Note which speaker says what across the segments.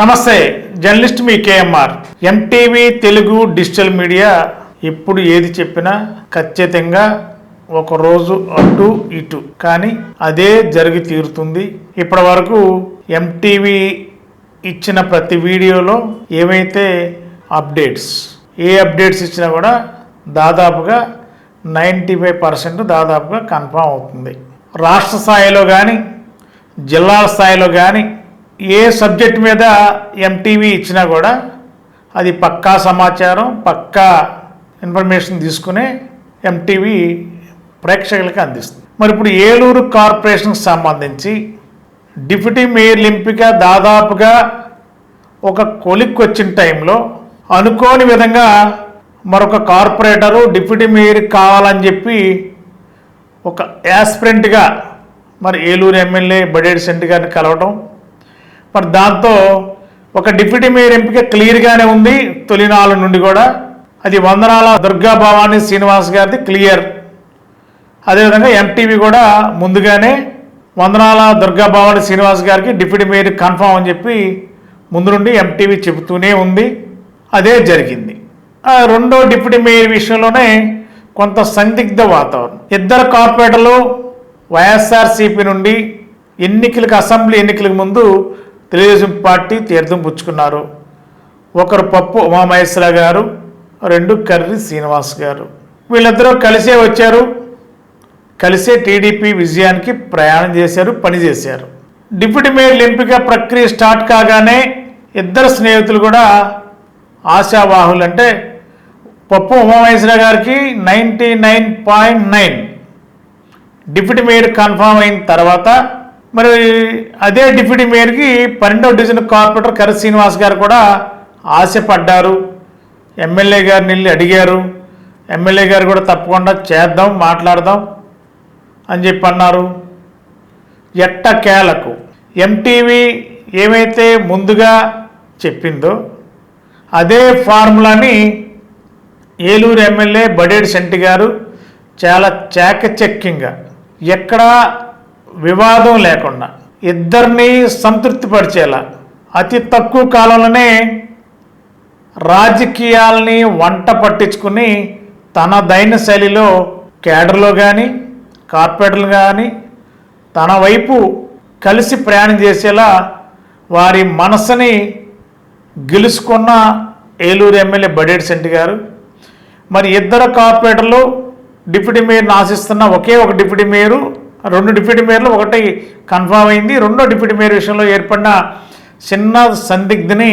Speaker 1: నమస్తే జర్నలిస్ట్ మీ K M R. M T V Telugu digital media ఎప్పుడు ఏది చెప్పినా ఖచ్చితంగా ఒక రోజు అటు ఇటు. కానీ అదే జరిగి తీరుతుంది. ఇప్పటి వరకు ఎంటీవీ ఇచ్చిన ప్రతి వీడియోలో ఏవైతే అప్డేట్స్ ఏ అప్డేట్స్ ఇచ్చినా కూడా దాదాపుగా నైంటీ ఫైవ్ పర్సెంట్ దాదాపుగా కన్ఫామ్ అవుతుంది. రాష్ట్ర స్థాయిలో కానీ జిల్లాల స్థాయిలో కానీ ఏ సబ్జెక్ట్ మీద ఎంటీవీ ఇచ్చినా కూడా అది పక్కా సమాచారం పక్కా ఇన్ఫర్మేషన్ తీసుకునే ఎంటీవీ ప్రేక్షకులకి అందిస్తుంది. మరి ఇప్పుడు ఏలూరు కార్పొరేషన్కి సంబంధించి డిప్యూటీ మేయర్ ఎంపిక దాదాపుగా ఒక కొలిక్ వచ్చిన టైంలో అనుకోని విధంగా మరొక కార్పొరేటరు డిప్యూటీ మేయర్ కావాలని చెప్పి ఒక యాస్పిరెంట్గా మరి ఏలూరు ఎమ్మెల్యే బడేడి సెంటి గారిని కలవటం మరి దాంతో ఒక డిప్యూటీ మేయర్ ఎంపిక క్లియర్గానే ఉంది. తొలినాళ్ళ నుండి కూడా అది వందనాల దుర్గా భవానీ శ్రీనివాస్ గారిది క్లియర్. అదేవిధంగా ఎంటీవీ కూడా ముందుగానే వందనాల దుర్గా భవానీ శ్రీనివాస్ గారికి డిప్యూటీ మేయర్ కన్ఫామ్ అని చెప్పి ముందు నుండి ఎంటీవీ చెబుతూనే ఉంది. అదే జరిగింది. ఆ రెండో డిప్యూటీ మేయర్ విషయంలోనే కొంత సందిగ్ధ వాతావరణం. ఇద్దరు కార్పొరేటర్లు వైఎస్ఆర్సీపీ నుండి ఎన్నికలకు అసెంబ్లీ ఎన్నికలకు ముందు తెలుగుదేశం పార్టీ తీర్థం పుచ్చుకున్నారు. ఒకరు పప్పు ఉమామహేశ్వర గారు రెండు కర్రి శ్రీనివాస్ గారు. వీళ్ళిద్దరూ కలిసే వచ్చారు. కలిసే టీడీపీ విజయానికి ప్రయాణం చేశారు పనిచేశారు డిప్యూటీ మేయర్ల ఎంపిక ప్రక్రియ స్టార్ట్ కాగానే ఇద్దరు స్నేహితులు కూడా ఆశావాహులు అంటే పప్పు ఉమామహేశ్వర గారికి ninety nine point nine. Deputy mayor confirm అయిన తర్వాత మరి అదే డిప్యూటీ మేయర్కి పన్నెండవ డివిజన్ కార్పొరేటర్ కర శ్రీనివాస్ గారు కూడా ఆశపడ్డారు. ఎమ్మెల్యే గారిని వెళ్ళి అడిగారు. ఎమ్మెల్యే గారు కూడా తప్పకుండా చేద్దాం మాట్లాడదాం అని చెప్పి అన్నారు. ఎట్టకేలకు ఎంటీవీ ఏమైతే ముందుగా చెప్పిందో అదే ఫార్ములాని ఏలూరు ఎమ్మెల్యే బడేడి శెట్టి గారు చాలా చాకచక్యంగా ఎక్కడా వివాదం లేకుండా ఇద్దరిని సంతృప్తిపరిచేలా అతి తక్కువ కాలంలోనే రాజకీయాల్ని వంట పట్టించుకుని తన దైన శైలిలో కేడర్లో కానీ కార్పొరేటర్లు కానీ తన వైపు కలిసి ప్రయాణం చేసేలా వారి మనసుని గెలుచుకున్న ఏలూరు ఎమ్మెల్యే బడేటి శెట్టి గారు. మరి ఇద్దరు కార్పొరేటర్లు డిప్యూటీ మేయర్ని ఆశిస్తున్న ఒకే ఒక డిప్యూటీ మేయరు రెండు డిప్యూటీ మేయర్లు ఒకటి కన్ఫామ్ అయింది. రెండో డిప్యూటీ మేయర్ విషయంలో ఏర్పడిన చిన్న సందిగ్ధని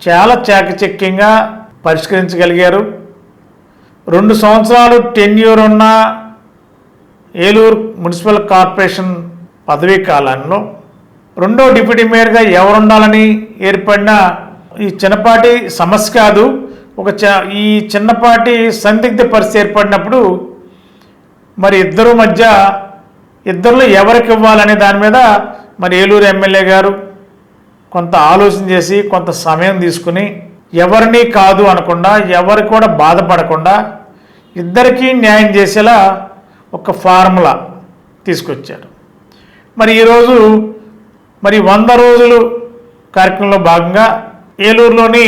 Speaker 1: చాలా చాకచక్యంగా పరిష్కరించగలిగారు. రెండు సంవత్సరాలు టెన్యూర్ ఉన్న ఏలూరు మున్సిపల్ కార్పొరేషన్ పదవీ కాలంలో రెండో డిప్యూటీ మేయర్గా ఎవరుండాలని ఏర్పడిన ఈ చిన్నపాటి సమస్య కాదు. ఒక చ ఈ చిన్నపాటి సందిగ్ధ పరిస్థితి ఏర్పడినప్పుడు మరి ఇద్దరు మధ్య ఇద్దరిలో ఎవరికి ఇవ్వాలనే దాని మీద మరి ఏలూరు ఎమ్మెల్యే గారు కొంత ఆలోచన చేసి కొంత సమయం తీసుకుని ఎవరిని కాదు అనకుండా ఎవరు కూడా బాధపడకుండా ఇద్దరికీ న్యాయం చేసేలా ఒక ఫార్ములా తీసుకొచ్చారు. మరి ఈరోజు మరి వంద రోజులు కార్యక్రమంలో భాగంగా ఏలూరులోని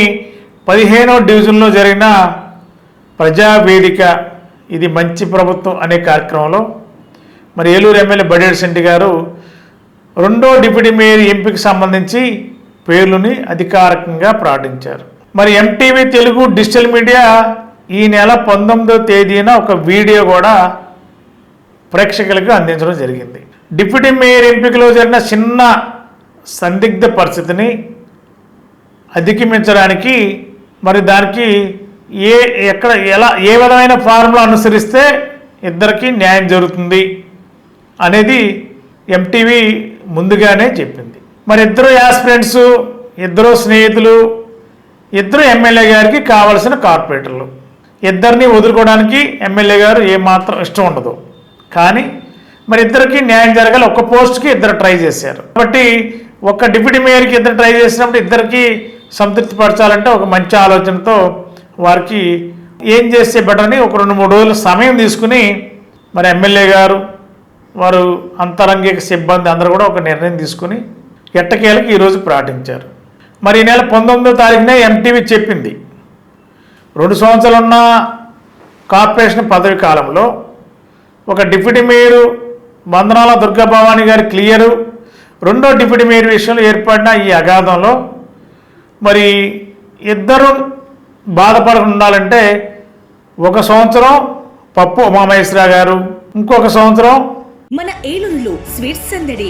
Speaker 1: పదిహేనో డివిజన్లో జరిగిన ప్రజావేదిక ఇది మంచి ప్రభుత్వం అనే కార్యక్రమంలో మరి ఏలూరు ఎమ్మెల్యే బడేడు శెట్టి గారు రెండో డిప్యూటీ మేయర్ ఎంపిక సంబంధించి పేర్లని అధికారికంగా ప్రకటించారు. మరి ఎంటీవీ తెలుగు డిజిటల్ మీడియా ఈ నెల పంతొమ్మిదో తేదీన ఒక వీడియో కూడా ప్రేక్షకులకు అందించడం జరిగింది. డిప్యూటీ మేయర్ ఎంపికలో జరిగిన చిన్న సందిగ్ధ పరిస్థితిని అధిగమించడానికి మరి దానికి ఏ ఎక్కడ ఎలా ఏ విధమైన ఫార్ములా అనుసరిస్తే ఇద్దరికి న్యాయం జరుగుతుంది అనేది ఎంటీవీ ముందుగానే చెప్పింది. మరి ఇద్దరు యాస్పిరెంట్స్ ఇద్దరు స్నేహితులు ఇద్దరు ఎమ్మెల్యే గారికి కావలసిన కార్పొరేటర్లు. ఇద్దరిని వదులుకోవడానికి ఎమ్మెల్యే గారు ఏమాత్రం ఇష్టం ఉండదు. కానీ మరి ఇద్దరికి న్యాయం జరగాలి. ఒక పోస్ట్కి ఇద్దరు ట్రై చేశారు. కాబట్టి ఒక డిప్యూటీ మేయర్కి ఇద్దరు ట్రై చేసినప్పుడు ఇద్దరికి సంతృప్తి పరచాలంటే ఒక మంచి ఆలోచనతో వారికి ఏం చేస్తే బెటర్ అని ఒక రెండు మూడు రోజులు సమయం తీసుకుని మరి ఎమ్మెల్యే గారు వారు అంతరంగిక సిబ్బంది అందరూ కూడా ఒక నిర్ణయం తీసుకుని ఎట్టకేలకు ఈరోజు ప్రకటించారు మరి ఈ నెల పంతొమ్మిదో తారీఖునే ఎంటీవీ చెప్పింది. రెండు సంవత్సరాలు ఉన్న కార్పొరేషన్ పదవి కాలంలో ఒక డిప్యూటీ మేయరు వందనాల దుర్గాభవాని గారి క్లియరు రెండో డిప్యూటీ మేయర్ విషయంలో ఏర్పడిన ఈ అగాధంలో మరి ఇద్దరు బాధపడకుండా ఉండాలంటే ఒక సంవత్సరం పప్పు ఉమామహేశ్వర గారు ఇంకొక సంవత్సరం
Speaker 2: మన ఏలూరులో స్వీట్స్ సందడి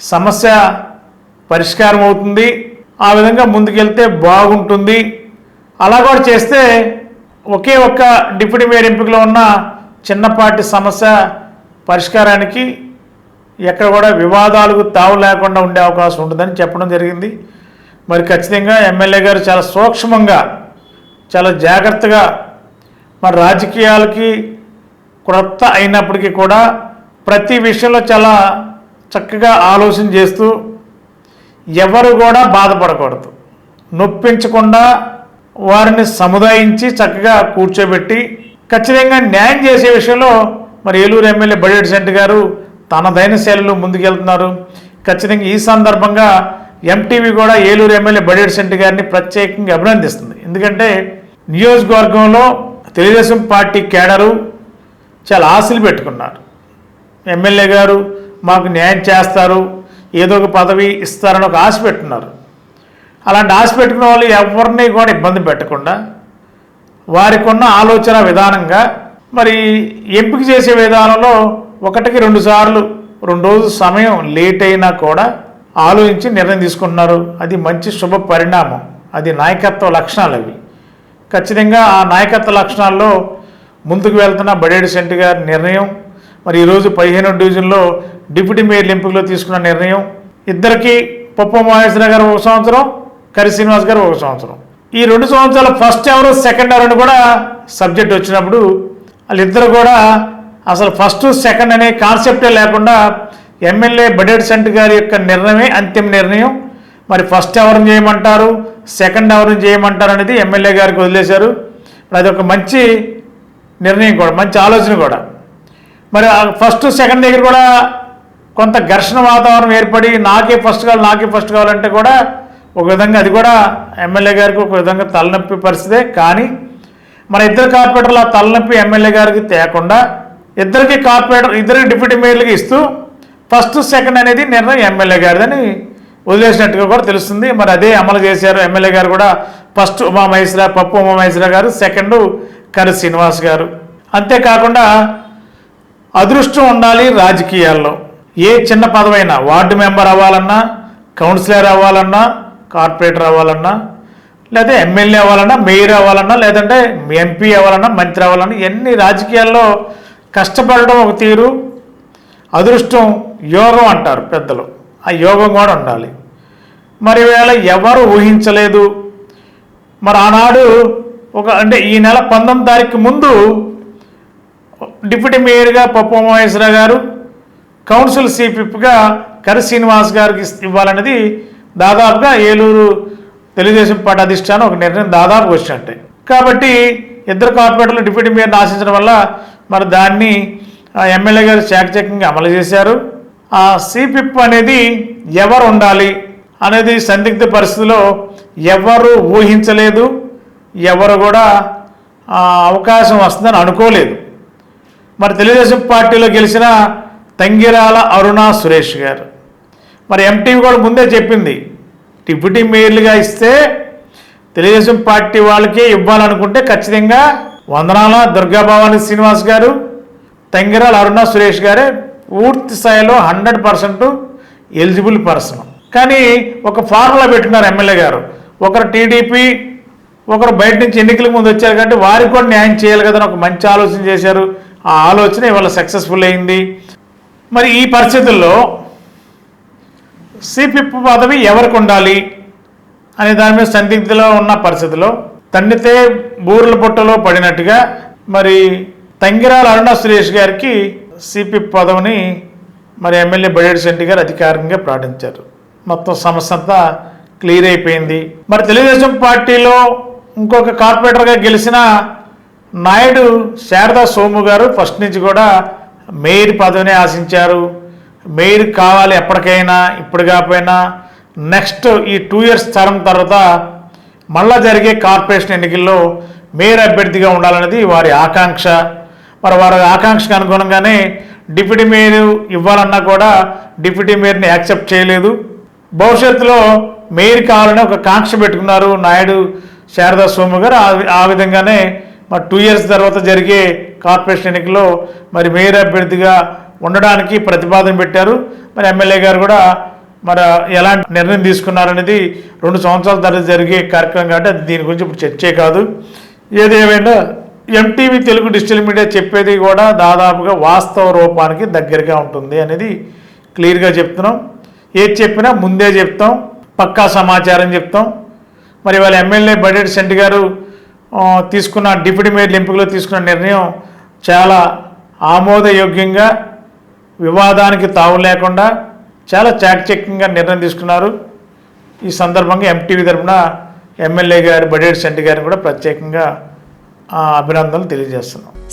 Speaker 1: సమస్య పరిష్కారం అవుతుంది ఆ విధంగా ముందుకెళ్తే బాగుంటుంది. అలా కూడా చేస్తే ఒకే ఒక్క డిప్యూటీ మేయర్ ఎంపికలో ఉన్న చిన్నపాటి సమస్య పరిష్కారానికి ఎక్కడ కూడా వివాదాలకు తావు లేకుండా ఉండే అవకాశం ఉంటుందని చెప్పడం జరిగింది. మరి ఖచ్చితంగా ఎమ్మెల్యే గారు చాలా సూక్ష్మంగా చాలా జాగ్రత్తగా మరి రాజకీయాలకి క్రొత్త అయినప్పటికీ కూడా ప్రతి విషయంలో చాలా చక్కగా ఆలోచన చేస్తూ ఎవరు కూడా బాధపడకూడదు. నొప్పించకుండా వారిని సముదాయించి చక్కగా కూర్చోబెట్టి ఖచ్చితంగా న్యాయం చేసే విషయంలో మరి ఏలూరు ఎమ్మెల్యే బడ్జెట్ సెంట్ గారు తనదైన శైలిలో ముందుకెళ్తున్నారు. ఖచ్చితంగా ఈ సందర్భంగా ఎంటీవీ కూడా ఏలూరు ఎమ్మెల్యే బడ్జెట్ సెంట్ గారిని ప్రత్యేకంగా అభినందిస్తుంది. ఎందుకంటే నియోజకవర్గంలో తెలుగుదేశం పార్టీ కేడరు చాలా ఆశలు పెట్టుకున్నారు. ఎమ్మెల్యే గారు మాకు న్యాయం చేస్తారు ఏదో ఒక పదవి ఇస్తారని ఒక ఆశ పెట్టున్నారు. అలాంటి ఆశ పెట్టుకున్న వాళ్ళు ఎవరిని కూడా ఇబ్బంది పెట్టకుండా వారికి ఉన్న ఆలోచన విధానంగా మరి ఎంపిక చేసే విధానంలో ఒకటికి రెండు సార్లు రెండు రోజులు సమయం లేట్ అయినా కూడా ఆలోచించి నిర్ణయం తీసుకుంటున్నారు. అది మంచి శుభ పరిణామం. అది నాయకత్వ లక్షణాలు అవి. ఖచ్చితంగా ఆ నాయకత్వ లక్షణాల్లో ముందుకు వెళ్తున్న బడేడు సెంటి గారి నిర్ణయం మరి ఈరోజు పదిహేను డివిజన్లో డిప్యూటీ మేయర్ ఎంపికలో తీసుకున్న నిర్ణయం ఇద్దరికి పప్పు మహేశ్వర గారు ఒక సంవత్సరం కరి శ్రీనివాస్ గారు ఒక సంవత్సరం. ఈ రెండు సంవత్సరాలు ఫస్ట్ ఎవరు సెకండ్ ఎవరు అని కూడా సబ్జెక్ట్ వచ్చినప్పుడు వాళ్ళిద్దరు కూడా అసలు ఫస్ట్ సెకండ్ అనే కాన్సెప్టే లేకుండా ఎమ్మెల్యే బడేట్ సెంట్ గారి యొక్క నిర్ణయమే అంతిమ నిర్ణయం. మరి ఫస్ట్ ఎవరిని చేయమంటారు సెకండ్ ఎవరిని చేయమంటారు అనేది ఎమ్మెల్యే గారికి వదిలేశారు. అది ఒక మంచి నిర్ణయం కూడా మంచి ఆలోచన కూడా. మరి ఆ ఫస్ట్ సెకండ్ దగ్గర కూడా కొంత ఘర్షణ వాతావరణం ఏర్పడి నాకే ఫస్ట్ కావాలి నాకే ఫస్ట్ కావాలంటే కూడా ఒక విధంగా అది కూడా ఎమ్మెల్యే గారికి ఒక విధంగా తలనొప్పి పరిస్థితే. కానీ మన ఇద్దరు కార్పొరేటర్లు ఆ తలనొప్పి ఎమ్మెల్యే గారికి తేకుండా ఇద్దరికి కార్పొరేటర్ ఇద్దరికి డిప్యూటీ మేయర్లకి ఇస్తూ ఫస్ట్ సెకండ్ అనేది నిర్ణయం ఎమ్మెల్యే గారిదని వదిలేసినట్టుగా కూడా తెలుస్తుంది. మరి అదే అమలు చేశారు ఎమ్మెల్యే గారు కూడా ఫస్ట్ ఉమామహేశ్వర పప్పు ఉమామహేశ్వర గారు సెకండ్ కరి శ్రీనివాస్ గారు. అంతేకాకుండా అదృష్టం ఉండాలి రాజకీయాల్లో. ఏ చిన్న పదవైనా వార్డు మెంబర్ అవ్వాలన్నా కౌన్సిలర్ అవ్వాలన్నా కార్పొరేటర్ అవ్వాలన్నా లేదా ఎమ్మెల్యే అవ్వాలన్నా మేయర్ అవ్వాలన్నా లేదంటే ఎంపీ అవ్వాలన్నా మంత్రి అవ్వాలన్నా ఎన్ని రాజకీయాల్లో కష్టపడడం ఒక తీరు. అదృష్టం యోగం అంటారు పెద్దలు. ఆ యోగం కూడా ఉండాలి. మరి వేళ ఎవరు ఊహించలేదు. మరి ఆనాడు ఒక అంటే ఈ నెల పంతొమ్మిది తారీఖు ముందు డిప్యూటీ మేయర్గా పప్పు మహేశ్వరరావు గారు కౌన్సిల్ సిపిప్గా కరి శ్రీనివాస్ గారికి ఇవ్వాలనేది దాదాపుగా ఏలూరు తెలుగుదేశం పార్టీ అధిష్టానం ఒక నిర్ణయం దాదాపు వచ్చినట్టే. కాబట్టి ఇద్దరు కార్పొరేటర్లు డిప్యూటీ మేయర్ని ఆశించడం వల్ల మరి దాన్ని ఎమ్మెల్యే గారు చాకచక్యంగా అమలు చేశారు. ఆ సిపిప్ అనేది ఎవరు ఉండాలి అనేది సందిగ్ధ పరిస్థితిలో ఎవరు ఊహించలేదు ఎవరు కూడా అవకాశం వస్తుందని అనుకోలేదు. మరి తెలుగుదేశం పార్టీలో గెలిచిన తంగిరాల అరుణ సురేష్ గారు. మరి ఎంటీవీ కూడా ముందే చెప్పింది డిప్యూటీ మేయర్లుగా ఇస్తే తెలుగుదేశం పార్టీ వాళ్ళకే ఇవ్వాలనుకుంటే ఖచ్చితంగా వందనాల దుర్గాభవాని శ్రీనివాస్ గారు తంగిరాల అరుణ సురేష్ గారే పూర్తి స్థాయిలో హండ్రెడ్ పర్సెంట్ ఎలిజిబుల్ పర్సన్. కానీ ఒక ఫార్ములా పెట్టుకున్నారు ఎమ్మెల్యే గారు. ఒకరు టీడీపీ ఒకరు బయట నుంచి ఎన్నికల ముందు వచ్చారు కాబట్టి వారికి కూడా న్యాయం చేయాలి కదా ఒక మంచి ఆలోచన చేశారు. ఆ ఆలోచన ఇవాళ సక్సెస్ఫుల్ అయింది. మరి ఈ పరిస్థితుల్లో సిపిప్ పదవి ఎవరికి ఉండాలి అనే దాని మీద సందిగ్ధలో ఉన్న పరిస్థితిలో తండ్రితే బూర్ల పుట్టలో పడినట్టుగా మరి తంగిరాల అరుణ సురేష్ గారికి సిపిప్ పదవిని మరి ఎమ్మెల్యే బడేడి శెట్టి గారు అధికారికంగా ప్రకటించారు. మొత్తం సమస్య అంతా క్లియర్ అయిపోయింది. మరి తెలుగుదేశం పార్టీలో ఇంకొక కార్పొరేటర్గా గెలిచిన నాయుడు శారదా సోము గారు ఫస్ట్ నుంచి కూడా మేయర్ పదవిని ఆశించారు. మేయర్ కావాలి ఎప్పటికైనా ఇప్పుడు కాకపోయినా. నెక్స్ట్ ఈ టూ ఇయర్స్ తరం తర్వాత మళ్ళా జరిగే కార్పొరేషన్ ఎన్నికల్లో మేయర్ అభ్యర్థిగా ఉండాలనేది వారి ఆకాంక్ష. మరి వారి ఆకాంక్షకు అనుగుణంగానే డిప్యూటీ మేయర్ ఇవ్వాలన్నా కూడా డిప్యూటీ మేయర్ని యాక్సెప్ట్ చేయలేదు. భవిష్యత్తులో మేయర్ కావాలని ఒక కాంక్ష పెట్టుకున్నారు నాయుడు శారదా సోము గారు. ఆ విధంగానే టూ ఇయర్స్ తర్వాత జరిగే కార్పొరేషన్ ఎన్నికల్లో మరి మేయర్ అభ్యర్థిగా ఉండడానికి ప్రతిపాదన పెట్టారు. మరి ఎమ్మెల్యే గారు కూడా మరి ఎలాంటి నిర్ణయం తీసుకున్నారనేది రెండు సంవత్సరాల తర్వాత జరిగే కార్యక్రమం కాబట్టి అది దీని గురించి ఇప్పుడు చర్చే కాదు. ఏదేమైనా ఎంటీవీ తెలుగు డిజిటల్ మీడియా చెప్పేది కూడా దాదాపుగా వాస్తవ రూపానికి దగ్గరగా ఉంటుంది అనేది క్లియర్గా చెప్తున్నాం. ఏది చెప్పినా ముందే చెప్తాం. పక్కా సమాచారం చెప్తాం. మరి వాళ్ళ ఎమ్మెల్యే బడేటి సెంటి గారు తీసుకున్న డిప్యూటీ మేయర్ ఎంపికలో తీసుకున్న నిర్ణయం చాలా ఆమోదయోగ్యంగా వివాదానికి తావు లేకుండా చాలా చాకచక్యంగా నిర్ణయం తీసుకున్నారు. ఈ సందర్భంగా ఎంటీవీ తరఫున ఎమ్మెల్యే గారు బడేటి సెంటి గారిని కూడా ప్రత్యేకంగా ఆ, అభినందనలు తెలియజేస్తున్నాం.